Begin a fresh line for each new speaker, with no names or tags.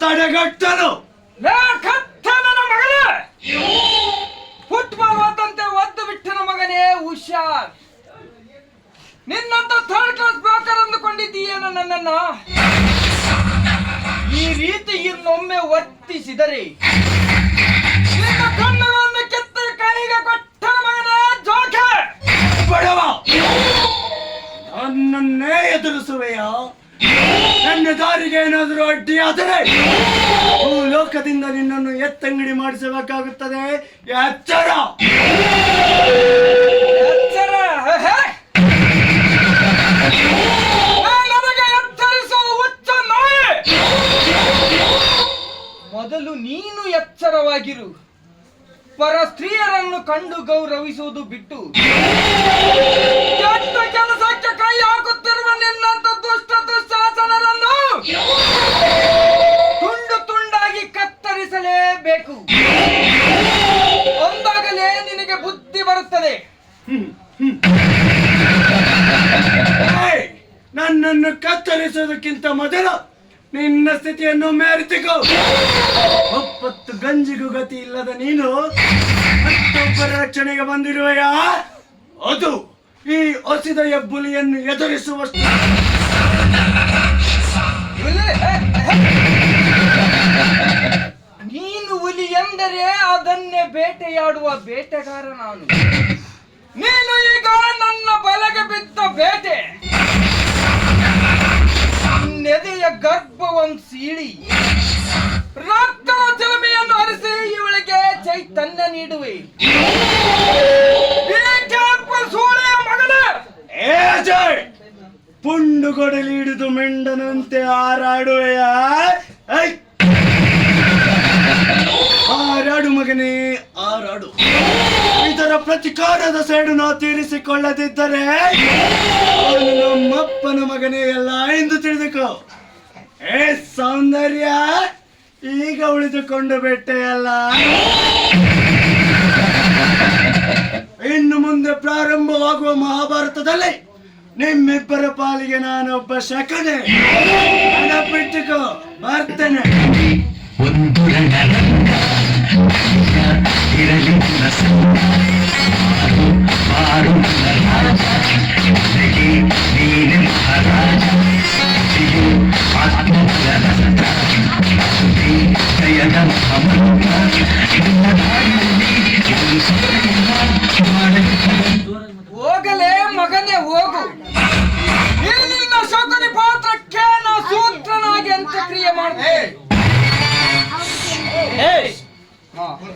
ತಡೆಗಟ್ಟಲು
ಲೇ ಕತ್ತ ನನ್ನ ಮಗನೇ ಫುಟ್ಬಾಲ್ ಓದಂತೆ ಒದ್ದು ಬಿಟ್ಟನ ಮಗನೇ ಹುಷಾರ್ ನಿನ್ನಂತ ಥರ್ಡ್ ಕ್ಲಾಸ್ ಬ್ರೋಕರ್ ಅಂದುಕೊಂಡಿದ್ದೀಯೇನೋ ನನ್ನನ್ನ? ಈ ರೀತಿ ಇನ್ನೊಮ್ಮೆ ಒತ್ತಿಸಿದರೆ ನಿನ್ನ ಕಣ್ಣುಗಳನ್ನು ಕೆತ್ತ ಕೈಗೆ ಕೊಟ್ಟ ಮಗನೇ ಜೋಕೆ!
ಬಡವ. ನನ್ನನ್ನೇ ಎದುರಿಸುವೆಯ? ನನ್ನ ದಾರಿಗೆ ಏನಾದರೂ ಅಡ್ಡಿಯಾದರೆ ಲೋಕದಿಂದ ನಿನ್ನನ್ನು ಎತ್ತಂಗಡಿ ಮಾಡಿಸಬೇಕಾಗುತ್ತದೆ. ಎಚ್ಚರ!
ಎಚ್ಚರ! ಮೊದಲು ನೀನು ಎಚ್ಚರವಾಗಿರು. ಪರ ಸ್ತ್ರೀಯರನ್ನು ಕಂಡು ಗೌರವಿಸುವುದು ಬಿಟ್ಟು. ಕೆಲಸಕ್ಕೆ ಕೈ ಹಾಕುತ್ತಿರುವ ನಿನ್ನಂತ ದುಷ್ಟ ದುಶ್ಯಾಸನರನ್ನು ಒಂದಾಗಲೇ ನಿನಗೆ ಬುದ್ಧಿ ಬರುತ್ತದೆ!
ನನ್ನನ್ನು ಕತ್ತರಿಸೋದಕ್ಕಿಂತ ಮೊದಲು ನಿನ್ನ ಸ್ಥಿತಿಯನ್ನು ಮೇರಿಸಿಕೋ. ಒಪ್ಪತ್ತು ಗಂಜಿಗೂ ಗತಿ ಇಲ್ಲದ ನೀನು ಮತ್ತೊಬ್ಬರ ರಕ್ಷಣೆಗೆ ಬಂದಿರುವ ಅದು ಈ ಹೊಸಿದ ಎಬ್ಬುಲಿಯನ್ನು ಎದುರಿಸುವಷ್ಟು.
ಬೇಟೆಯಾಡುವ ಬೇಟೆಗಾರ ನಾನು. ನೀನು ಈಗ ನನ್ನ ಬಲೆಗೆ ಬಿದ್ದ ಬೇಟೆ. ನೆದೆಯ ಗರ್ಭವನ್ನು ಸೀಳಿ. ರಕ್ತದ ಚಿಲುಮೆಯನ್ನು ಅರಿಸಿ ಇವಳಿಗೆ ಚೈತನ್ಯ ನೀಡುವೆ.
ಪುಂಡು ಕೊಡಲಿ ಹಿಡಿದು ಮೆಂಡನಂತೆ ಹಾರಾಡುವೆಯ? ಐ! ಇದರ ಪ್ರತಿಕಾರದ ಸೇಡನ್ನು ತೀರಿಸಿಕೊಳ್ಳದಿದ್ದರೆ, ಅವನು ನಮ್ಮಪ್ಪನ ಮಗನೇ ಎಲ್ಲ ಎಂದು ತಿಳಿದುಕೋ. ಏ ಸೌಂದರ್ಯ, ಈಗ ಉಳಿದುಕೊಂಡು ಬಿಟ್ಟೆಯಲ್ಲ. ಇನ್ನು ಮುಂದೆ ಪ್ರಾರಂಭವಾಗುವ ಮಹಾಭಾರತದಲ್ಲಿ ನಿಮ್ಮಿಬ್ಬರ ಪಾಲಿಗೆ ನಾನೊಬ್ಬ ಶಕನೆ. ಬಿಟ್ಟುಕೋ, ಬರ್ತೇನೆ.
ಇರಲಿ ಮಾರು ರಾಜ ನೀನೆ ಆತ್ಮಬಲದ ಸುದ್ದಿ ಜಯದ ಅಮೃತ
ಹೋಗಲೇ ಮಗನೇ, ಹೋಗು. ಈ ನಿನ್ನ ಪಾತ್ರಕ್ಕೆ ನಾ ಸೂತ್ರನಾಗಿ ಅಂತ್ಯಕ್ರಿಯೆ ಮಾಡ್ತೇನೆ. 아.